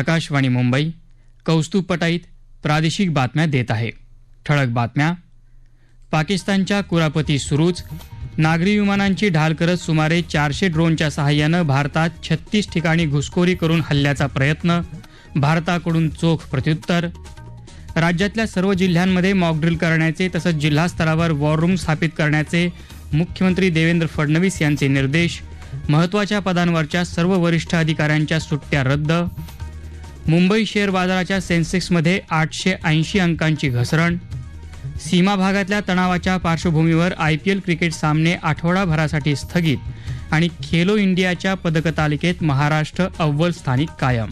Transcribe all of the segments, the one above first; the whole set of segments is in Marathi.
आकाशवाणी मुंबई कौस्तुभ पटाईत प्रादेशिक बातम्या देत आहे. ठळक बातम्या. पाकिस्तानच्या कुरापती सुरूच नागरी विमानांची ढाल करत सुमारे चारशे ड्रोनच्या सहाय्यानं भारतात छत्तीस ठिकाणी घुसखोरी करून हल्ल्याचा प्रयत्न भारताकडून चोख प्रत्युत्तर. राज्यातल्या सर्व जिल्ह्यांमध्ये मॉकड्रिल करण्याचे तसंच जिल्हास्तरावर वॉर रूम स्थापित करण्याचे मुख्यमंत्री देवेंद्र फडणवीस यांचे निर्देश महत्त्वाच्या पदांवरच्या सर्व वरिष्ठ अधिकाऱ्यांच्या सुट्ट्या रद्द मुंबई शेअर बाजाराच्या सेन्सेक्समध्ये आठशे ऐंशी अंकांची घसरण. सीमा भागातल्या तणावाच्या पार्श्वभूमीवर आय पी एल क्रिकेट सामने आठवडाभरासाठी स्थगित आणि खेलो इंडियाच्या पदकतालिकेत महाराष्ट्र अव्वल स्थानिक कायम.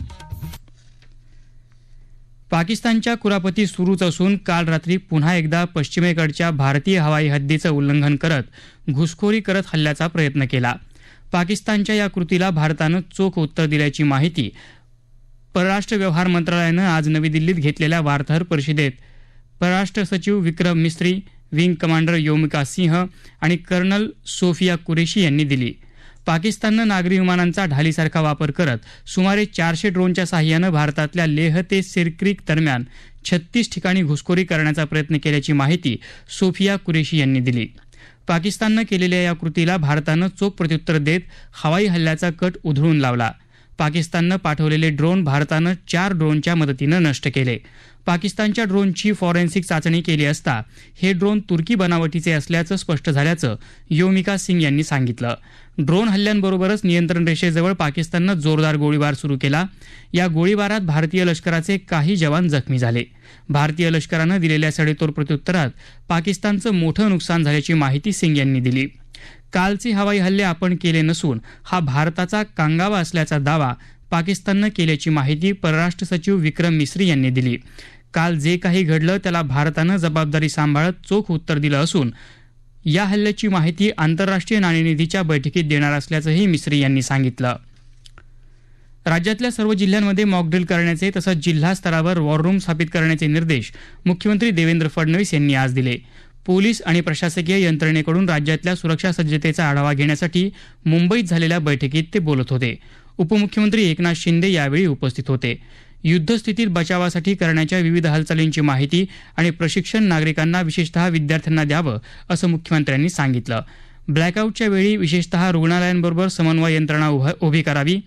पाकिस्तानच्या कुरापती सुरूच असून काल रात्री पुन्हा एकदा पश्चिमेकडच्या भारतीय हवाई हद्दीचं उल्लंघन करत घुसखोरी करत हल्ल्याचा प्रयत्न केला. पाकिस्तानच्या या कृतीला भारतानं चोख उत्तर दिल्याची माहिती परराष्ट्र व्यवहार मंत्रालयानं आज नवी दिल्लीत घेतलेल्या वार्ताहर परिषदेत परराष्ट्र सचिव विक्रम मिस्त्री विंग कमांडर योमिका सिंह आणि कर्नल सोफिया कुरेशी यांनी दिली. पाकिस्ताननं नागरी विमानांचा ढालीसारखा वापर करत सुमारे चारशे ड्रोनच्या साह्यानं भारतातल्या लेह ते सिरक्रिक दरम्यान छत्तीस ठिकाणी घुसखोरी करण्याचा प्रयत्न केल्याची माहिती सोफिया कुरेशी यांनी दिली. पाकिस्ताननं केलेल्या या कृतीला भारतानं चोख प्रत्युत्तर देत हवाई हल्ल्याचा कट उधळून लावला. पाकिस्ताननं पाठवलेले ड्रोन भारतानं चार ड्रोनच्या मदतीनं नष्ट केले. पाकिस्तानच्या ड्रोनची फॉरेन्सिक चाचणी केली असता हे ड्रोन तुर्की बनावटीचे असल्याचं स्पष्ट झाल्याचं योमिका सिंग यांनी सांगितलं. ड्रोन हल्ल्यांबरोबरच नियंत्रण रेषेजवळ पाकिस्ताननं जोरदार गोळीबार सुरू केला. या गोळीबारात भारतीय लष्कराचे काही जवान जखमी झाले. भारतीय लष्करानं दिलेल्या सडेतोड प्रत्युत्तरात पाकिस्तानचं मोठं नुकसान झाल्याची माहिती सिंग यांनी दिली. कालचे हवाई हल्ले आपण केले नसून हा भारताचा कांगावा असल्याचा दावा पाकिस्ताननं केल्याची माहिती परराष्ट्र सचिव विक्रम मिस्री यांनी दिली. काल जे काही घडलं त्याला भारतानं जबाबदारी सांभाळत चोख उत्तर दिलं असून या हल्ल्याची माहिती आंतरराष्ट्रीय नाणेनिधीच्या बैठकीत देणार असल्याचंही मिस्री यांनी सांगितलं. राज्यातल्या सर्व जिल्ह्यांमध्ये मॉकड्रिल करण्याचे तसंच जिल्हा स्तरावर वॉर रूम स्थापित करण्याचे निर्देश मुख्यमंत्री देवेंद्र फडणवीस यांनी आज दिले. पोलीस आणि प्रशासकीय यंत्रणेकडून राज्यातल्या सुरक्षा सज्जतेचा आढावा घेण्यासाठी मुंबईत झालेल्या बैठकीत ते बोलत होते. उपमुख्यमंत्री एकनाथ शिंदे यावेळी उपस्थित होते. युद्धस्थितीत बचावासाठी करण्याच्या विविध हालचालींची माहिती आणि प्रशिक्षण नागरिकांना विशेषतः विद्यार्थ्यांना द्यावं असं मुख्यमंत्र्यांनी सांगितलं. ब्लॅकआउटच्या वेळी विशेषतः रुग्णालयांबरोबर समन्वय यंत्रणा उभी करावी.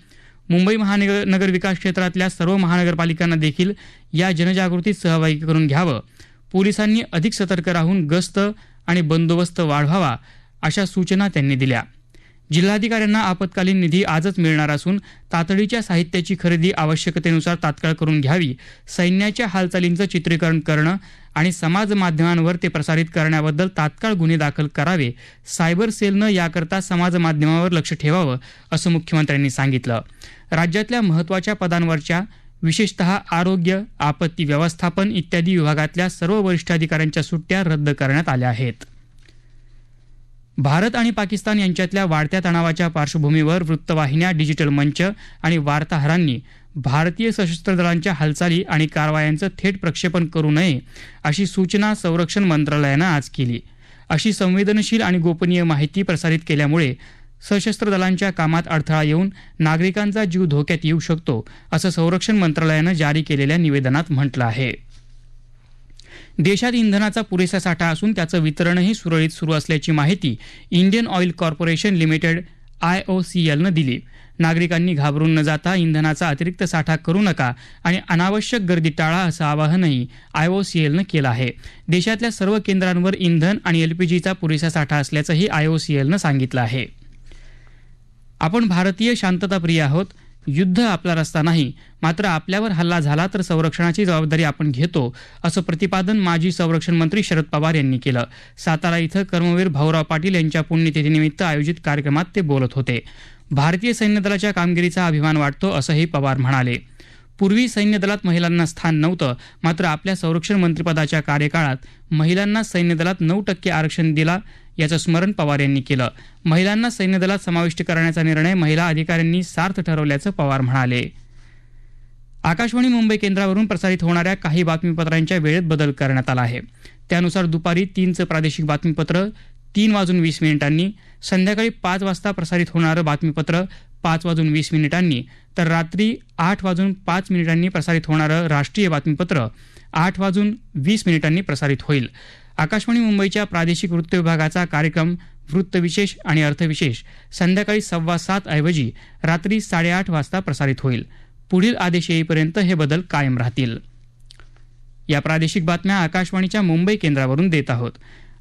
मुंबई महानगर नगर विकास क्षेत्रातल्या सर्व महानगरपालिकांना देखील या जनजागृतीत सहभागी करून घ्यावं. पोलिसांनी अधिक सतर्क राहून गस्त आणि बंदोबस्त वाढवावा अशा सूचना त्यांनी दिल्या. जिल्हाधिकाऱ्यांना आपत्कालीन निधी आजच मिळणार असून तातडीच्या साहित्याची खरेदी आवश्यकतेनुसार तात्काळ करून घ्यावी सैन्याच्या हालचालींचं चित्रीकरण करणं आणि समाज माध्यमांवर ते प्रसारित करण्याबद्दल तात्काळ गुन्हे दाखल करावे सायबर सेलनं याकरता समाज माध्यमावर लक्ष ठेवावं असं मुख्यमंत्र्यांनी सांगितलं. राज्यातल्या महत्त्वाच्या पदांवरच्या विशेषतः आरोग्य आपत्ती व्यवस्थापन इत्यादी विभागातल्या सर्व वरिष्ठ अधिकाऱ्यांच्या सुट्ट्या रद्द करण्यात आल्या आहेत. भारत आणि पाकिस्तान यांच्यातल्या वाढत्या तणावाच्या पार्श्वभूमीवर वृत्तवाहिन्या डिजिटल मंच आणि वार्ताहरांनी भारतीय सशस्त्र दलांच्या हालचाली आणि कारवायांचं थेट प्रक्षेपण करू नये अशी सूचना संरक्षण मंत्रालयानं आज केली. अशी संवेदनशील आणि गोपनीय माहिती प्रसारित केल्यामुळे सशस्त्र दलांच्या कामात अडथळा येऊन नागरिकांचा जीव धोक्यात येऊ शकतो असं संरक्षण मंत्रालयानं जारी केलेल्या निवेदनात म्हटलं आहे. देशात इंधनाचा पुरेसा साठा असून त्याचं वितरणही सुरळीत सुरू असल्याची माहिती Indian Oil Corporation Limited I O C एलनं दिली. नागरिकांनी घाबरून न जाता इंधनाचा अतिरिक्त साठा करू नका आणि अनावश्यक गर्दी टाळा असं आवाहनही आय ओ सी एलनं केलं आहे. देशातल्या सर्व केंद्रांवर इंधन आणि एलपीजीचा पुरेसा साठा असल्याचंही आय ओ सी एलनं सांगितलं आहे. आपण भारतीय शांतताप्रिय आहोत. युद्ध आपला रस्ता नाही. मात्र आपल्यावर हल्ला झाला तर संरक्षणाची जबाबदारी आपण घेतो असं प्रतिपादन माजी संरक्षण मंत्री शरद पवार यांनी केलं. सातारा इथं कर्मवीर भाऊराव पाटील यांच्या पुण्यतिथीनिमित्त आयोजित कार्यक्रमात ते बोलत होते. भारतीय सैन्य दलाच्या कामगिरीचा अभिमान वाटतो असंही पवार म्हणाले. पूर्वी सैन्य दलात महिलांना स्थान नव्हतं मात्र आपल्या संरक्षण मंत्रिपदाच्या कार्यकाळात महिलांना सैन्य दलात नऊ टक्के आरक्षण दिला याचं स्मरण पवार यांनी केलं. महिलांना सैन्य दलात समाविष्ट करण्याचा निर्णय महिला अधिकाऱ्यांनी सार्थ ठरवल्याचं पवार म्हणाले. आकाशवाणी मुंबई केंद्रावरून प्रसारित होणाऱ्या काही बातमीपत्रांच्या वेळेत बदल करण्यात आला आहे. त्यानुसार दुपारी तीनचं प्रादेशिक बातमीपत्र तीन वाजून वीस मिनिटांनी संध्याकाळी पाच वाजता प्रसारित होणारं बातमीपत्र पाच वाजून वीस मिनिटांनी. तर रात्री आठ वाजून पाच मिनिटांनी प्रसारित होणारं राष्ट्रीय बातमीपत्र आठ वाजून वीस मिनिटांनी प्रसारित होईल. आकाशवाणी मुंबईच्या प्रादेशिक वृत्त विभागाचा कार्यक्रम वृत्तविशेष आणि अर्थविशेष संध्याकाळी सव्वा सात ऐवजी रात्री साडेआठ वाजता प्रसारित होईल. पुढील आदेश येईपर्यंत हे बदल कायम राहतील. या प्रादेशिक बातम्या आकाशवाणीच्या मुंबई केंद्रावरून देत आहोत.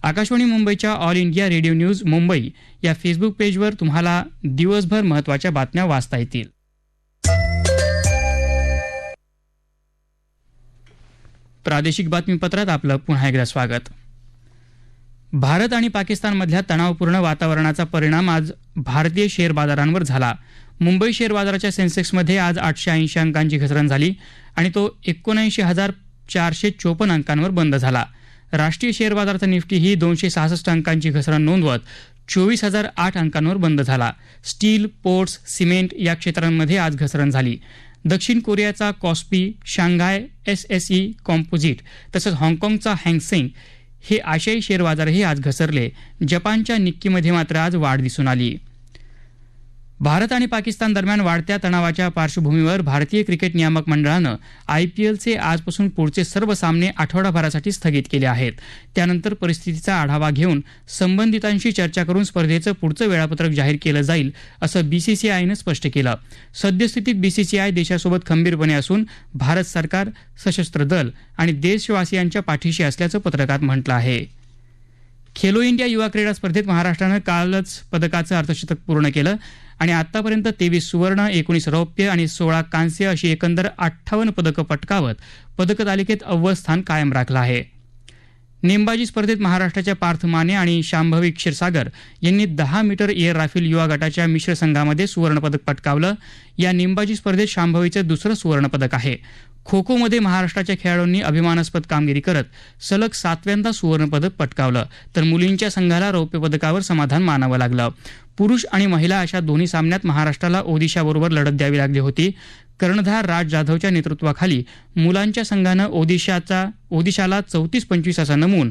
आकाशवाणी मुंबईच्या All India Radio News Mumbai या फेसबुक पेजवर तुम्हाला दिवसभर महत्त्वाच्या बातम्या वाचता येतील. प्रादेशिक बातमीपत्रात आपलं पुन्हा एकदा स्वागत. भारत आणि पाकिस्तानमधल्या तणावपूर्ण वातावरणाचा परिणाम आज भारतीय शेअर बाजारांवर झाला. मुंबई शेअर बाजाराच्या सेन्सेक्समध्ये आज आठशे ऐंशी अंकांची घसरण झाली आणि तो एकोणऐंशी हजार चारशे चोपन्न अंकांवर बंद झाला. राष्ट्रीय शेअर बाजाराचा निफ्टी ही दोनशे सहासष्ट अंकांची घसरण नोंदवत चोवीस हजार आठ अंकांवर बंद झाला. स्टील पोर्ट्स सिमेंट या क्षेत्रांमध्ये आज घसरण झाली. दक्षिण कोरियाचा KOSPI Shanghai S S E composite तसंच हाँगकाँगचा हँगसेंग हे आशियाई शेअर बाजारही आज घसरले. जपानच्या निक्कीमध्ये मात्र आज वाढ दिसून आली. भारत आणि पाकिस्तान दरम्यान वाढत्या तणावाच्या पार्श्वभूमीवर भारतीय क्रिकेट नियामक मंडळानं आयपीएलचे आजपासून पुढचे सर्व सामने आठवडाभरासाठी स्थगित केले आहेत. त्यानंतर परिस्थितीचा आढावा घेऊन संबंधितांशी चर्चा करून स्पर्धेचं पुढचं वेळापत्रक जाहीर केलं जाईल असं बीसीसीआयनं स्पष्ट केलं. सद्यस्थितीत बीसीसीआय देशासोबत खंबीरपणे असून भारत सरकार सशस्त्र दल आणि देशवासियांच्या पाठीशी असल्याचं पत्रकात म्हटलं आहे. खेलो इंडिया युवा क्रीडा स्पर्धेत महाराष्ट्रानं कालच पदकाचं अर्धशतक पूर्ण केलं. आणि आतापर्यंत तेवीस सुवर्ण एकोणीस रौप्य आणि सोळा कांस्य अशी एकंदर अठ्ठावन्न पदकं पटकावत पदक तालिकेत अव्वल स्थान कायम राखलं आहे. नेमबाजी स्पर्धेत महाराष्ट्राच्या पार्थ माने आणि शांभवी क्षीरसागर यांनी दहा मीटर एअर राफेल युवा गटाच्या मिश्र संघामध्ये सुवर्णपदक पटकावलं. या नेमबाजी स्पर्धेत शांभवीचं दुसरं सुवर्णपदक आहे. खो खोमध्ये महाराष्ट्राच्या खेळाडूंनी अभिमानास्पद कामगिरी करत सलग सातव्यांदा सुवर्णपदक पटकावलं. तर मुलींच्या संघाला रौप्य पदकावर समाधान मानावं लागलं. पुरुष आणि महिला अशा दोन्ही सामन्यात महाराष्ट्राला ओदिशाबरोबर लढत द्यावी लागली होती. कर्णधार राज जाधवच्या नेतृत्वाखाली मुलांच्या संघानं ओदिशाचा ओदिशाला चौतीस पंचवीस असा नमून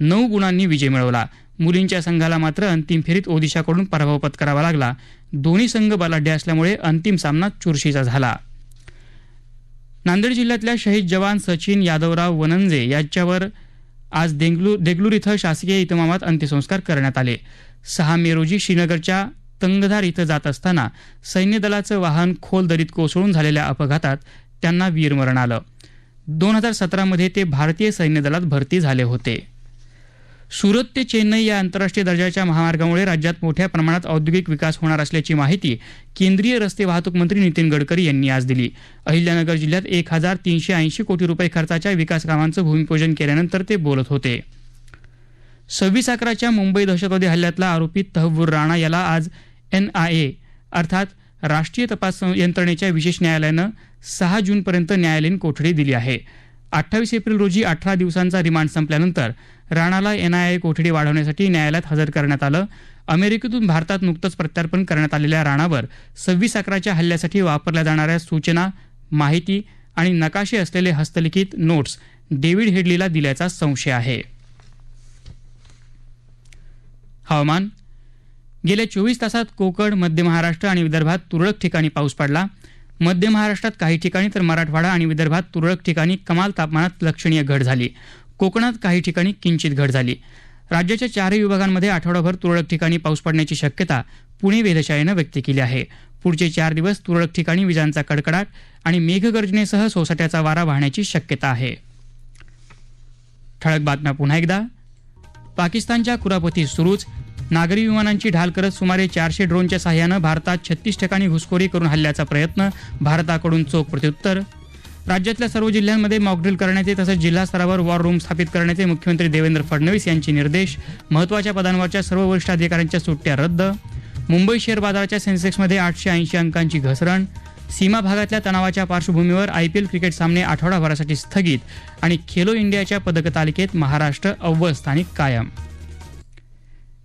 नऊ गुणांनी विजय मिळवला. मुलींच्या संघाला मात्र अंतिम फेरीत ओदिशाकडून पराभव पत्करावा लागला. दोन्ही संघ बलाढ्य असल्यामुळे अंतिम सामना चुरशीचा झाला. नांदेड जिल्ह्यातल्या शहीद जवान सचिन यादवराव वनंजे यांच्यावर आज देगलूर देगलूर इथं शासकीय इतमामात अंत्यसंस्कार करण्यात आले. सहा मे रोजी श्रीनगरच्या तंगधार इथं जात असताना सैन्य दलाचं वाहन खोल दरीत कोसळून झालेल्या अपघातात त्यांना वीरमरण आलं. दोन हजार सतरामध्ये ते भारतीय सैन्य दलात भरती झाले होते. सुरत ते चेन्नई या आंतरराष्ट्रीय दर्जाच्या महामार्गामुळे राज्यात मोठ्या प्रमाणात औद्योगिक विकास होणार असल्याची माहिती केंद्रीय रस्ते वाहतूक मंत्री नितीन गडकरी यांनी आज दिली. अहिल्यानगर जिल्ह्यात एक हजार तीनशे ऐंशी कोटी रुपये खर्चाच्या विकास कामांचं भूमिपूजन केल्यानंतर ते बोलत होते. सव्वीस अकराच्या मुंबई दहशतवादी हल्ल्यातला आरोपी तहव्वूर राणा याला आज एनआयए अर्थात राष्ट्रीय तपास यंत्रणेच्या विशेष न्यायालयानं सहा जूनपर्यंत न्यायालयीन कोठडी दिली आहे. अठ्ठावीस एप्रिल रोजी अठरा दिवसांचा रिमांड संपल्यानंतर राणाला एनआयए कोठडी वाढवण्यासाठी न्यायालयात हजर करण्यात आलं. अमेरिकेतून भारतात नुकतंच प्रत्यार्पण करण्यात आलेल्या राणावर सव्वीस अकराच्या हल्ल्यासाठी वापरल्या जाणाऱ्या सूचना माहिती आणि नकाशे असलेले हस्तलिखित नोट्स डेव्हिड हेडलीला दिल्याचा संशय आहे. हवामान गेल्या चोवीस तासात कोकण मध्य महाराष्ट्र आणि विदर्भात तुरळक ठिकाणी पाऊस पडला. मध्य महाराष्ट्रात काही ठिकाणी तर मराठवाडा आणि विदर्भात तुरळक ठिकाणी कमाल तापमानात लक्षणीय घट झाली. कोकणात काही ठिकाणी किंचित घट झाली. राज्याच्या चारही विभागांमध्ये आठवडाभर तुरळक ठिकाणी पाऊस पडण्याची शक्यता पुणे वेधशाळेनं व्यक्त केली आहे. पुढचे चार दिवस तुरळक ठिकाणी विजांचा कडकडाट आणि मेघगर्जनेसह सोसाट्याचा वारा वाहण्याची शक्यता आहे. ठळक बातम्या पुन्हा एकदा. पाकिस्तानच्या कुरापती सुरूच नागरी विमानांची ढाल करत सुमारे चारशे ड्रोनच्या सहाय्यानं भारतात छत्तीस ठिकाणी घुसखोरी करून हल्ल्याचा प्रयत्न भारताकडून चोख प्रत्युत्तर. राज्यातल्या सर्व जिल्ह्यांमध्ये मॉकड्रिल करण्याचे तसंच जिल्हा स्तरावर वॉर रूम स्थापित करण्याचे मुख्यमंत्री देवेंद्र फडणवीस यांचे निर्देश महत्त्वाच्या पदांवरच्या सर्व वरिष्ठ अधिकाऱ्यांच्या सुट्ट्या रद्द. मुंबई शेअर बाजाराच्या सेन्सेक्समध्ये आठशे ऐंशी अंकांची घसरण. सीमा भागातल्या तणावाच्या पार्श्वभूमीवर आय पी एल क्रिकेट सामने आठवडाभरासाठी स्थगित आणि खेलो इंडियाच्या पदक तालिकेत महाराष्ट्र अव्वल स्थानिक कायम.